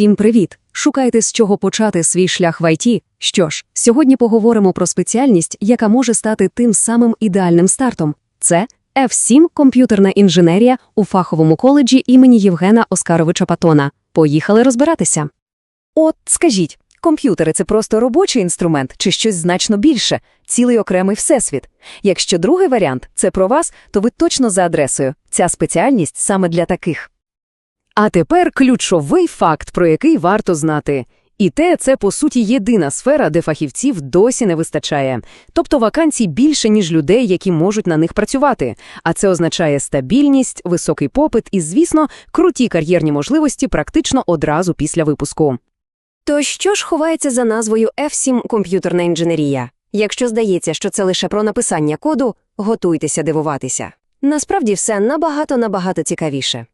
Всім привіт! Шукаєте з чого почати свій шлях в ІТ? Що ж, сьогодні поговоримо про спеціальність, яка може стати тим самим ідеальним стартом. Це F7 комп'ютерна інженерія у фаховому коледжі імені Євгена Оскаровича Патона. Поїхали розбиратися. От, скажіть, комп'ютери це просто робочий інструмент чи щось значно більше, цілий окремий всесвіт. Якщо другий варіант це про вас, то ви точно за адресою. Ця спеціальність саме для таких. А тепер ключовий факт, про який варто знати. І те, це, по суті, єдина сфера, де фахівців досі не вистачає. Тобто вакансій більше, ніж людей, які можуть на них працювати. А це означає стабільність, високий попит і, звісно, круті кар'єрні можливості практично одразу після випуску. То що ж ховається за назвою F7 комп'ютерна інженерія? Якщо здається, що це лише про написання коду, готуйтеся дивуватися. Насправді все набагато-набагато цікавіше.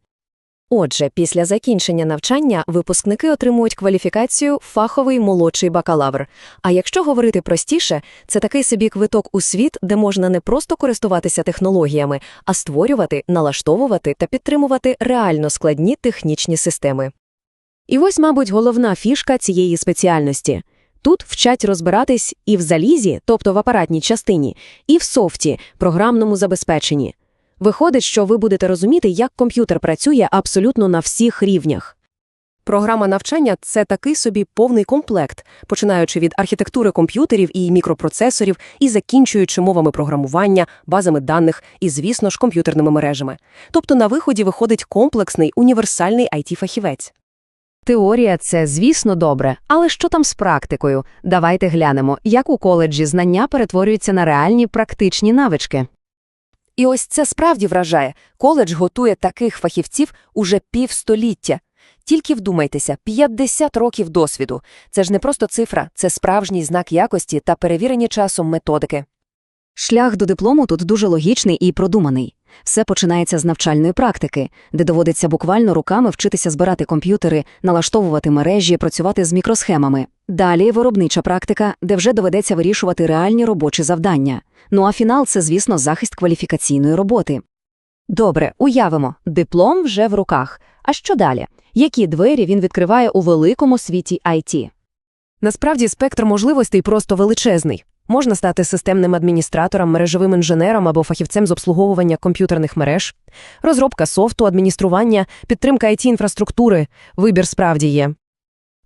Отже, після закінчення навчання випускники отримують кваліфікацію фаховий молодший бакалавр. А якщо говорити простіше, це такий собі квиток у світ, де можна не просто користуватися технологіями, а створювати, налаштовувати та підтримувати реально складні технічні системи. І ось, мабуть, головна фішка цієї спеціальності. Тут вчать розбиратись і в залізі, тобто в апаратній частині, і в софті, програмному забезпеченні. Виходить, що ви будете розуміти, як комп'ютер працює абсолютно на всіх рівнях. Програма навчання це такий собі повний комплект, починаючи від архітектури комп'ютерів і мікропроцесорів і закінчуючи мовами програмування, базами даних і, звісно ж, комп'ютерними мережами. Тобто на виході виходить комплексний універсальний IT-фахівець. Теорія це, звісно, добре, але що там з практикою? Давайте глянемо, як у коледжі знання перетворюються на реальні практичні навички. І ось це справді вражає. Коледж готує таких фахівців уже півстоліття. Тільки вдумайтеся, 50 років досвіду. Це ж не просто цифра, це справжній знак якості та перевірені часом методики. Шлях до диплому тут дуже логічний і продуманий. Все починається з навчальної практики, де доводиться буквально руками вчитися збирати комп'ютери, налаштовувати мережі, працювати з мікросхемами. Далі виробнича практика, де вже доведеться вирішувати реальні робочі завдання. Ну а фінал це, звісно, захист кваліфікаційної роботи. Добре, уявимо, диплом вже в руках. А що далі? Які двері він відкриває у великому світі IT? Насправді спектр можливостей просто величезний. Можна стати системним адміністратором, мережевим інженером або фахівцем з обслуговування комп'ютерних мереж, розробка софту, адміністрування, підтримка IT-інфраструктури, вибір справді є.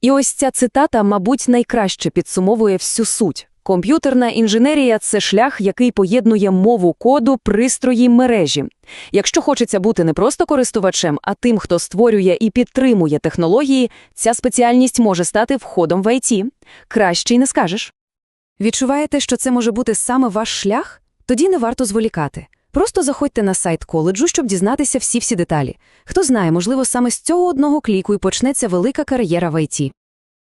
І ось ця цитата, мабуть, найкраще підсумовує всю суть. Комп'ютерна інженерія це шлях, який поєднує мову коду, пристрої, мережі. Якщо хочеться бути не просто користувачем, а тим, хто створює і підтримує технології, ця спеціальність може стати входом в IT. Краще й не скажеш. Відчуваєте, що це може бути саме ваш шлях? Тоді не варто зволікати. Просто заходьте на сайт коледжу, щоб дізнатися всі-всі деталі. Хто знає, можливо, саме з цього одного кліку і почнеться велика кар'єра в ІТ.